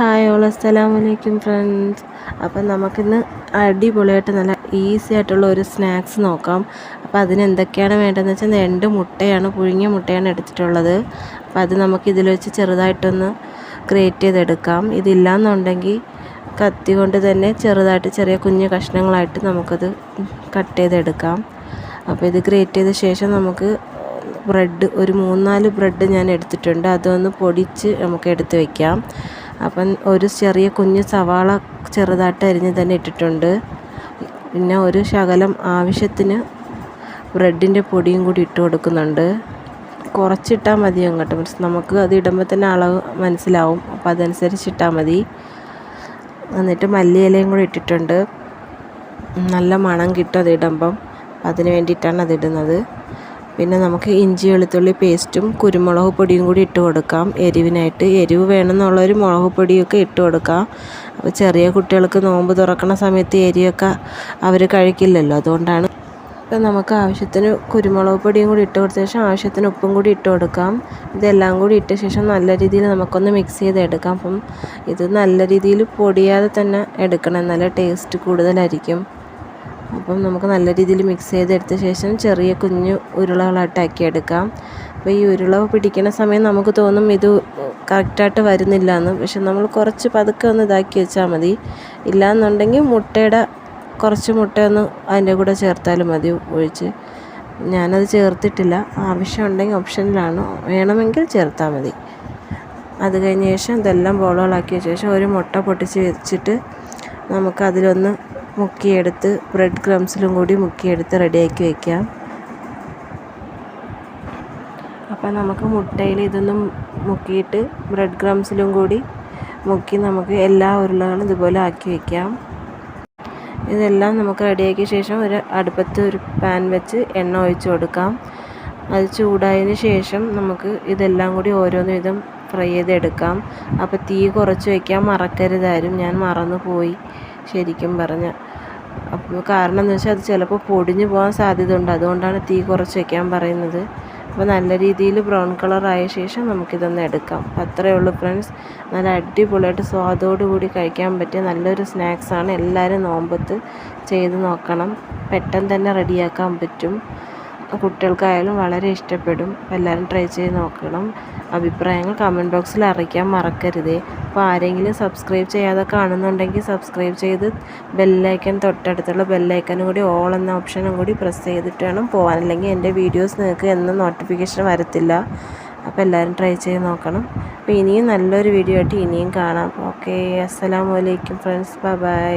Hi all അസ്സലാം വലൈക്കും friends. അപ്പം നമുക്കിന്ന് അടിപൊളിയായിട്ട് നല്ല ഈസി ആയിട്ടുള്ള ഒരു സ്നാക്സ് നോക്കാം. അപ്പോൾ അതിന് എന്തൊക്കെയാണ് വേണ്ടതെന്ന് വെച്ചാൽ രണ്ട് മുട്ടയാണ് പുഴുങ്ങിയ മുട്ടയാണ് എടുത്തിട്ടുള്ളത്. അപ്പോൾ അത് നമുക്ക് ഇതിൽ വെച്ച് ചെറുതായിട്ടൊന്ന് ഗ്രേറ്റ് ചെയ്തെടുക്കാം. ഇതില്ലാന്നുണ്ടെങ്കിൽ കത്തി കൊണ്ട് തന്നെ ചെറുതായിട്ട് ചെറിയ കുഞ്ഞു കഷ്ണങ്ങളായിട്ട് നമുക്കത് കട്ട് ചെയ്തെടുക്കാം. അപ്പോൾ ഇത് ഗ്രേറ്റ് ചെയ്ത ശേഷം നമുക്ക് ബ്രെഡ് ഒരു മൂന്നാൽ ബ്രെഡ് ഞാൻ എടുത്തിട്ടുണ്ട്. അതൊന്ന് പൊടിച്ച് നമുക്ക് എടുത്ത് വയ്ക്കാം അപ്പം ഒരു ചെറിയ കുഞ്ഞ് സവാള ചെറുതായിട്ട് അരിഞ്ഞ് തന്നെ ഇട്ടിട്ടുണ്ട്. പിന്നെ ഒരു ശകലം ആവശ്യത്തിന് ബ്രെഡിന്റെ പൊടിയും കൂടി ഇട്ട് കൊടുക്കുന്നുണ്ട്. കുറച്ചിട്ടാൽ മതി അങ്ങോട്ട്. മീൻസ് നമുക്ക് അത് ഇടുമ്പോൾ തന്നെ അളവ് മനസ്സിലാവും. അപ്പോൾ അതനുസരിച്ച് ഇട്ടാൽ മതി. എന്നിട്ട് മല്ലിയിലയും കൂടി ഇട്ടിട്ടുണ്ട്. നല്ല മണം കിട്ടും അത് ഇടുമ്പം. അതിന് വേണ്ടിയിട്ടാണ് അതിടുന്നത് പിന്നെ നമുക്ക് ഇഞ്ചി വെളുത്തുള്ളി പേസ്റ്റും കുരുമുളക് പൊടിയും കൂടി ഇട്ട് കൊടുക്കാം. എരിവിനായിട്ട് എരിവ് വേണമെന്നുള്ളൊരു മുളക് പൊടിയൊക്കെ ഇട്ട് കൊടുക്കാം. അപ്പോൾ ചെറിയ കുട്ടികൾക്ക് നോമ്പ് തുറക്കുന്ന സമയത്ത് എരിവൊക്കെ അവർ കഴിക്കില്ലല്ലോ അതുകൊണ്ടാണ്. ഇപ്പം നമുക്ക് ആവശ്യത്തിന് കുരുമുളക് പൊടിയും കൂടി ഇട്ട് കൊടുത്ത ശേഷം ആവശ്യത്തിന് ഉപ്പും കൂടി ഇട്ട് കൊടുക്കാം. ഇതെല്ലാം കൂടി ഇട്ട ശേഷം നല്ല രീതിയിൽ നമുക്കൊന്ന് മിക്സ് ചെയ്ത് എടുക്കാം അപ്പം ഇത് നല്ല രീതിയിൽ പൊടിയാതെ തന്നെ എടുക്കണം നല്ല ടേസ്റ്റ് കൂടുതലായിരിക്കും. അപ്പം നമുക്ക് നല്ല രീതിയിൽ മിക്സ് ചെയ്തെടുത്ത ശേഷം ചെറിയ കുഞ്ഞു ഉരുളകളായിട്ടാക്കി എടുക്കാം. അപ്പോൾ ഈ ഉരുള പിടിക്കുന്ന സമയം നമുക്ക് തോന്നും ഇത് കറക്റ്റായിട്ട് വരുന്നില്ല എന്ന് പക്ഷെ നമ്മൾ കുറച്ച് പതുക്കെ ഒന്ന് ഇതാക്കി വെച്ചാൽ മതി. ഇല്ലയെന്നുണ്ടെങ്കിൽ മുട്ടയുടെ കുറച്ച് മുട്ടയൊന്ന് അതിന്റെ കൂടെ ചേർത്താലും മതി ഒഴിച്ച്. ഞാനത് ചേർത്തിട്ടില്ല. ആവശ്യമുണ്ടെങ്കിൽ ഓപ്ഷനിലാണ്. വേണമെങ്കിൽ ചേർത്താൽ മതി. അത് കഴിഞ്ഞ ശേഷം ഇതെല്ലാം ബോളുകളാക്കിയ ശേഷം ഒരു മുട്ട പൊട്ടിച്ച് വെച്ചിട്ട് നമുക്ക് അതിലൊന്ന് മുക്കിയെടുത്ത് ബ്രെഡ് ക്രംസിലും കൂടി മുക്കിയെടുത്ത് റെഡിയാക്കി വയ്ക്കാം അപ്പം നമുക്ക് മുട്ടയിൽ ഇതൊന്നും മുക്കിയിട്ട് ബ്രെഡ് ക്രംസിലും കൂടി മുക്കി നമുക്ക് എല്ലാ ഉരുളകളും ഇതുപോലെ ആക്കി വയ്ക്കാം ഇതെല്ലാം നമുക്ക് റെഡിയാക്കിയ ശേഷം ഒരു അടുപ്പത്ത് ഒരു പാൻ വെച്ച് എണ്ണ ഒഴിച്ചു കൊടുക്കാം. അത് ചൂടായതിന് ശേഷം നമുക്ക് ഇതെല്ലാം കൂടി ഓരോന്ന് വിധം ഫ്രൈ ചെയ്തെടുക്കാം. അപ്പോൾ തീ കുറച്ച് വയ്ക്കാൻ മറക്കരുതാരും ഞാൻ മറന്നു പോയി ശരിക്കും പറഞ്ഞാൽ അപ്പോൾ കാരണം എന്ന് വെച്ചാൽ അത് ചിലപ്പോൾ പൊടിഞ്ഞു പോകാൻ സാധ്യത ഉണ്ട് അതുകൊണ്ടാണ് തീ കുറച്ച് വയ്ക്കാൻ പറയുന്നത്. അപ്പോൾ നല്ല രീതിയിൽ ബ്രൗൺ കളർ ആയ ശേഷം നമുക്കിതൊന്ന് എടുക്കാം. അപ്പോൾ അത്രയേ ഉള്ളൂ ഫ്രണ്ട്സ്. നല്ല അടിപൊളിയായിട്ട് സ്വാദോടു കൂടി കഴിക്കാൻ പറ്റിയ നല്ലൊരു സ്നാക്സാണ്. എല്ലാവരും നോമ്പത്ത് ചെയ്ത് നോക്കണം. പെട്ടെന്ന് തന്നെ റെഡിയാക്കാൻ പറ്റും. കുട്ടികൾക്കായാലും വളരെ ഇഷ്ടപ്പെടും. എല്ലാവരും ട്രൈ ചെയ്ത് നോക്കണം. അഭിപ്രായങ്ങൾ കമന്റ് ബോക്സിൽ അറിയിക്കാൻ മറക്കരുത്. അപ്പോൾ ആരെങ്കിലും സബ്സ്ക്രൈബ് ചെയ്യാതെ കാണുന്നുണ്ടെങ്കിൽ സബ്സ്ക്രൈബ് ചെയ്ത് ബെല്ലൈക്കൻ തൊട്ടടുത്തുള്ള ബെല്ലൈക്കനും കൂടി ഓൾ എന്ന ഓപ്ഷനും കൂടി പ്രസ് ചെയ്തിട്ട് വേണം പോകാൻ അല്ലെങ്കിൽ എന്റെ വീഡിയോസ് നിങ്ങൾക്ക് എന്നും നോട്ടിഫിക്കേഷൻ വരത്തില്ല. അപ്പോൾ എല്ലാവരും ട്രൈ ചെയ്ത് നോക്കണം. അപ്പോൾ ഇനിയും നല്ലൊരു വീഡിയോ ആയിട്ട് ഇനിയും കാണാം. ഓക്കെ അസ്സലാമു അലൈക്കും ഫ്രണ്ട്സ് ബൈ ബൈ